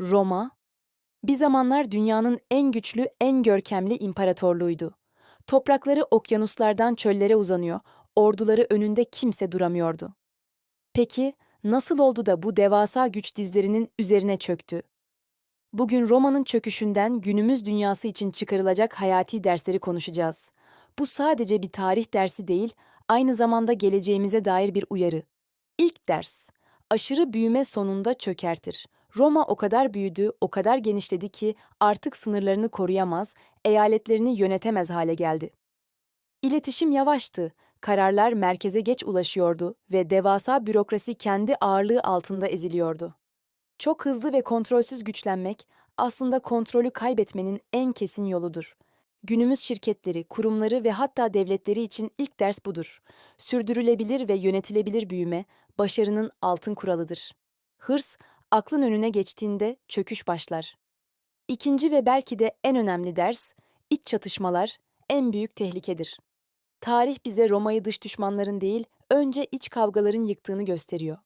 Roma, bir zamanlar dünyanın en güçlü, en görkemli imparatorluğuydu. Toprakları okyanuslardan çöllere uzanıyor, orduları önünde kimse duramıyordu. Peki nasıl oldu da bu devasa güç dizlerinin üzerine çöktü? Bugün Roma'nın çöküşünden günümüz dünyası için çıkarılacak hayati dersleri konuşacağız. Bu sadece bir tarih dersi değil, aynı zamanda geleceğimize dair bir uyarı. İlk ders, aşırı büyüme sonunda çökertir. Roma o kadar büyüdü, o kadar genişledi ki artık sınırlarını koruyamaz, eyaletlerini yönetemez hale geldi. İletişim yavaştı, kararlar merkeze geç ulaşıyordu ve devasa bürokrasi kendi ağırlığı altında eziliyordu. Çok hızlı ve kontrolsüz güçlenmek aslında kontrolü kaybetmenin en kesin yoludur. Günümüz şirketleri, kurumları ve hatta devletleri için ilk ders budur. Sürdürülebilir ve yönetilebilir büyüme başarının altın kuralıdır. Hırs aklın önüne geçtiğinde çöküş başlar. İkinci ve belki de en önemli ders iç çatışmalar en büyük tehlikedir. Tarih bize Roma'yı dış düşmanların değil, önce iç kavgaların yıktığını gösteriyor.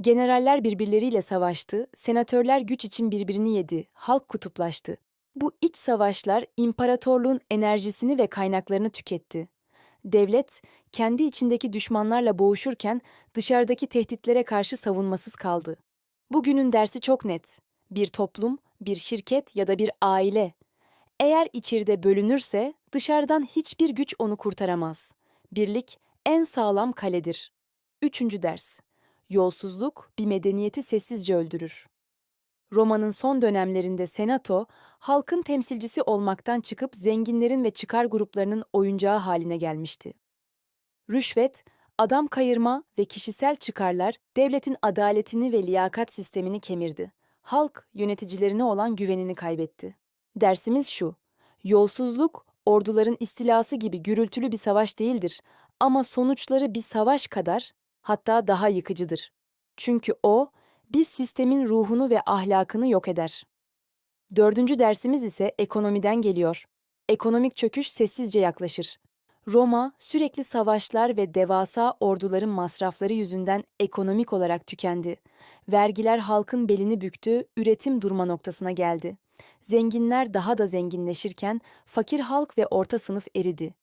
Generaller birbirleriyle savaştı, senatörler güç için birbirini yedi, halk kutuplaştı. Bu iç savaşlar imparatorluğun enerjisini ve kaynaklarını tüketti. Devlet, kendi içindeki düşmanlarla boğuşurken dışarıdaki tehditlere karşı savunmasız kaldı. Bugünün dersi çok net. Bir toplum, bir şirket ya da bir aile. Eğer içeride bölünürse dışarıdan hiçbir güç onu kurtaramaz. Birlik en sağlam kaledir. Üçüncü ders. Yolsuzluk bir medeniyeti sessizce öldürür. Roma'nın son dönemlerinde senato, halkın temsilcisi olmaktan çıkıp zenginlerin ve çıkar gruplarının oyuncağı haline gelmişti. Rüşvet, adam kayırma ve kişisel çıkarlar devletin adaletini ve liyakat sistemini kemirdi. Halk yöneticilerine olan güvenini kaybetti. Dersimiz şu: yolsuzluk orduların istilası gibi gürültülü bir savaş değildir ama sonuçları bir savaş kadar hatta daha yıkıcıdır. Çünkü o bir sistemin ruhunu ve ahlakını yok eder. Dördüncü dersimiz ise ekonomiden geliyor. Ekonomik çöküş sessizce yaklaşır. Roma sürekli savaşlar ve devasa orduların masrafları yüzünden ekonomik olarak tükendi. Vergiler halkın belini büktü, üretim durma noktasına geldi. Zenginler daha da zenginleşirken fakir halk ve orta sınıf eridi.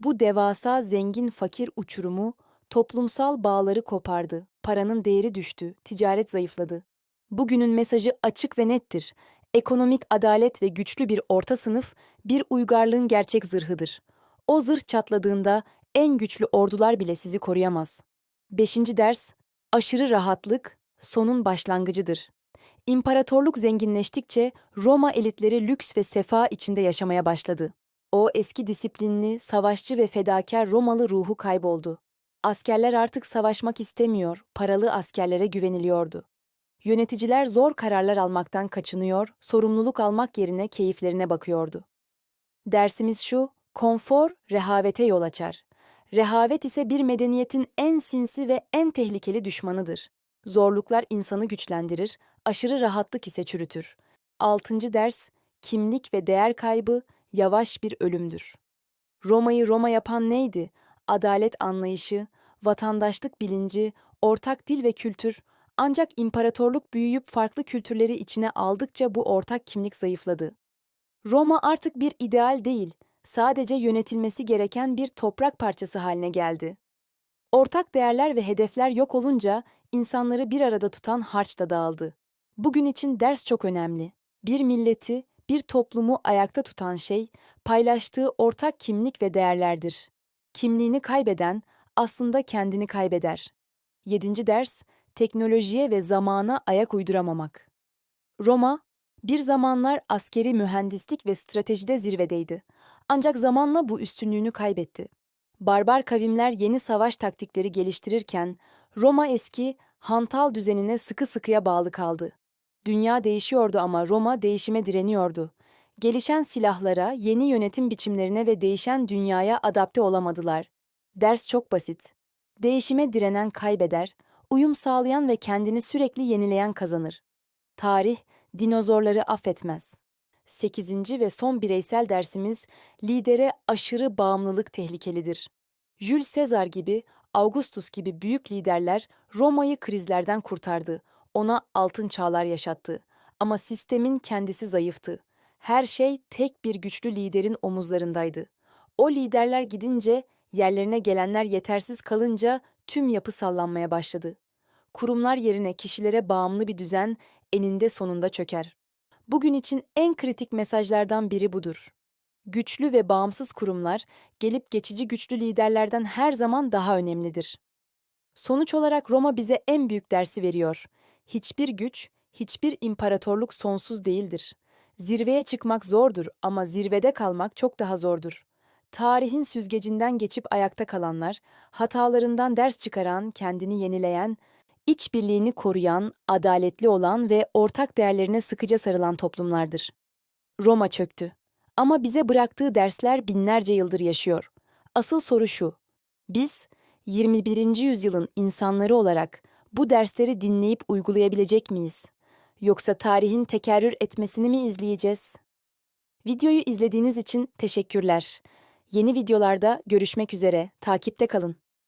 Bu devasa zengin fakir uçurumu toplumsal bağları kopardı. Paranın değeri düştü, ticaret zayıfladı. Bugünün mesajı açık ve nettir. Ekonomik adalet ve güçlü bir orta sınıf bir uygarlığın gerçek zırhıdır. O zırh çatladığında en güçlü ordular bile sizi koruyamaz. Beşinci ders, aşırı rahatlık sonun başlangıcıdır. İmparatorluk zenginleştikçe Roma elitleri lüks ve sefa içinde yaşamaya başladı. O eski disiplinli, savaşçı ve fedakar Romalı ruhu kayboldu. Askerler artık savaşmak istemiyor, paralı askerlere güveniliyordu. Yöneticiler zor kararlar almaktan kaçınıyor, sorumluluk almak yerine keyiflerine bakıyordu. Dersimiz şu, konfor rehavete yol açar. Rehavet ise bir medeniyetin en sinsi ve en tehlikeli düşmanıdır. Zorluklar insanı güçlendirir, aşırı rahatlık ise çürütür. Altıncı ders, kimlik ve değer kaybı yavaş bir ölümdür. Roma'yı Roma yapan neydi? Adalet anlayışı, vatandaşlık bilinci, ortak dil ve kültür, ancak imparatorluk büyüyüp farklı kültürleri içine aldıkça bu ortak kimlik zayıfladı. Roma artık bir ideal değil, sadece yönetilmesi gereken bir toprak parçası haline geldi. Ortak değerler ve hedefler yok olunca insanları bir arada tutan harç da dağıldı. Bugün için ders çok önemli. Bir milleti, bir toplumu ayakta tutan şey paylaştığı ortak kimlik ve değerlerdir. Kimliğini kaybeden aslında kendini kaybeder. Yedinci ders, teknolojiye ve zamana ayak uyduramamak. Roma, bir zamanlar askeri mühendislik ve stratejide zirvedeydi. Ancak zamanla bu üstünlüğünü kaybetti. Barbar kavimler yeni savaş taktikleri geliştirirken, Roma eski, hantal düzenine sıkı sıkıya bağlı kaldı. Dünya değişiyordu ama Roma değişime direniyordu. Gelişen silahlara, yeni yönetim biçimlerine ve değişen dünyaya adapte olamadılar. Ders çok basit. Değişime direnen kaybeder, uyum sağlayan ve kendini sürekli yenileyen kazanır. Tarih, dinozorları affetmez. Sekizinci ve son bireysel dersimiz, lidere aşırı bağımlılık tehlikelidir. Jules Caesar gibi, Augustus gibi büyük liderler Roma'yı krizlerden kurtardı, ona altın çağlar yaşattı. Ama sistemin kendisi zayıftı. Her şey tek bir güçlü liderin omuzlarındaydı. O liderler gidince, yerlerine gelenler yetersiz kalınca tüm yapı sallanmaya başladı. Kurumlar yerine kişilere bağımlı bir düzen eninde sonunda çöker. Bugün için en kritik mesajlardan biri budur. Güçlü ve bağımsız kurumlar gelip geçici güçlü liderlerden her zaman daha önemlidir. Sonuç olarak Roma bize en büyük dersi veriyor. Hiçbir güç, hiçbir imparatorluk sonsuz değildir. Zirveye çıkmak zordur ama zirvede kalmak çok daha zordur. Tarihin süzgecinden geçip ayakta kalanlar, hatalarından ders çıkaran, kendini yenileyen, işbirliğini koruyan, adaletli olan ve ortak değerlerine sıkıca sarılan toplumlardır. Roma çöktü. Ama bize bıraktığı dersler binlerce yıldır yaşıyor. Asıl soru şu. Biz 21. yüzyılın insanları olarak bu dersleri dinleyip uygulayabilecek miyiz? Yoksa tarihin tekerrür etmesini mi izleyeceğiz? Videoyu izlediğiniz için teşekkürler. Yeni videolarda görüşmek üzere. Takipte kalın.